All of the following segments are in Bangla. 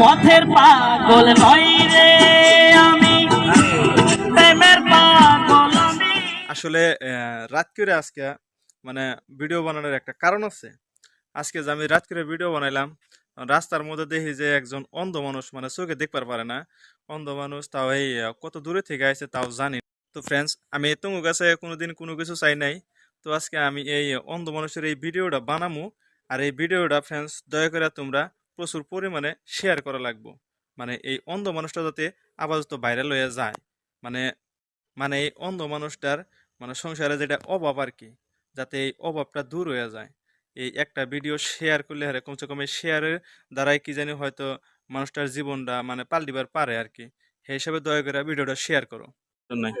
পথের পাগল নই রে আমি। প্রেমের পাগল আমি। আসলে রাত করে আজকে মানে ভিডিও বানানোর একটা কারণ আছে। আজকে যে আমি রাত করে ভিডিও বানাইলাম, রাস্তার মধ্যে দেখি যে একজন অন্ধ মানুষ মানে চোখে দেখবার পারে না। অন্ধ মানুষ তাও এই কত দূরে থেকে আছে তাও জানি তো ফ্রেন্ডস আমি তোমার কাছে কোনোদিন কোনো কিছু চাই নাই। তো আজকে আমি এই অন্ধ মানুষের এই ভিডিওটা বানামু। আর এই ভিডিওটা ফ্রেন্ডস দয়া করে তোমরা প্রচুর পরিমাণে শেয়ার করা লাগবো। মানে এই অন্ধ মানুষটা যাতে আপাতত ভাইরাল হয়ে যায়। মানে মানে এই অন্ধ মানুষটার মানে সংসারে যেটা অভাব আর কি যাতে এই অভাবটা দূর হয়ে যায়। এই একটা ভিডিও শেয়ার করলে হারে কমসে কম এই শেয়ারের দ্বারাই কি জানি হয়তো মানুষটার জীবনটা মানে পাল্টিবার পারে আর কি সেই হিসাবে দয়া করে ভিডিওটা শেয়ার করো। নাই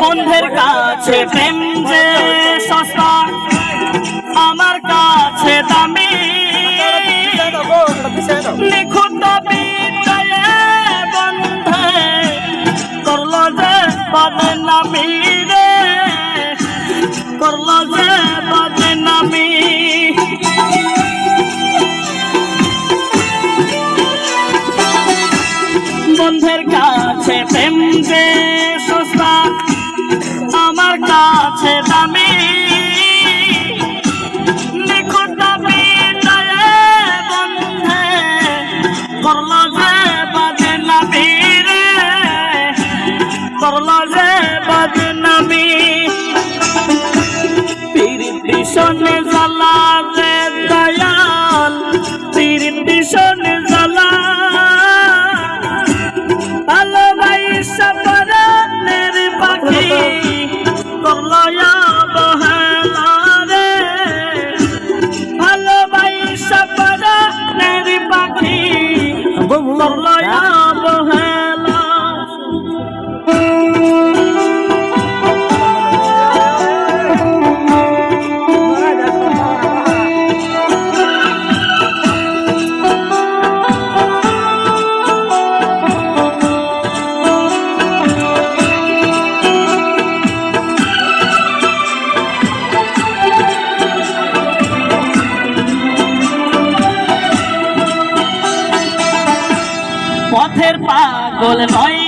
বন্ধের আমার কাছে দামি। নিখুঁত কাছে দামি। নিখুঁত বিদায়ে বন্ধে করল যে বদনামি রে। করল যে বদনামি পিরিতি শোনে জ্বালা রে দয়াল পিরিতি শোনে পাগল নই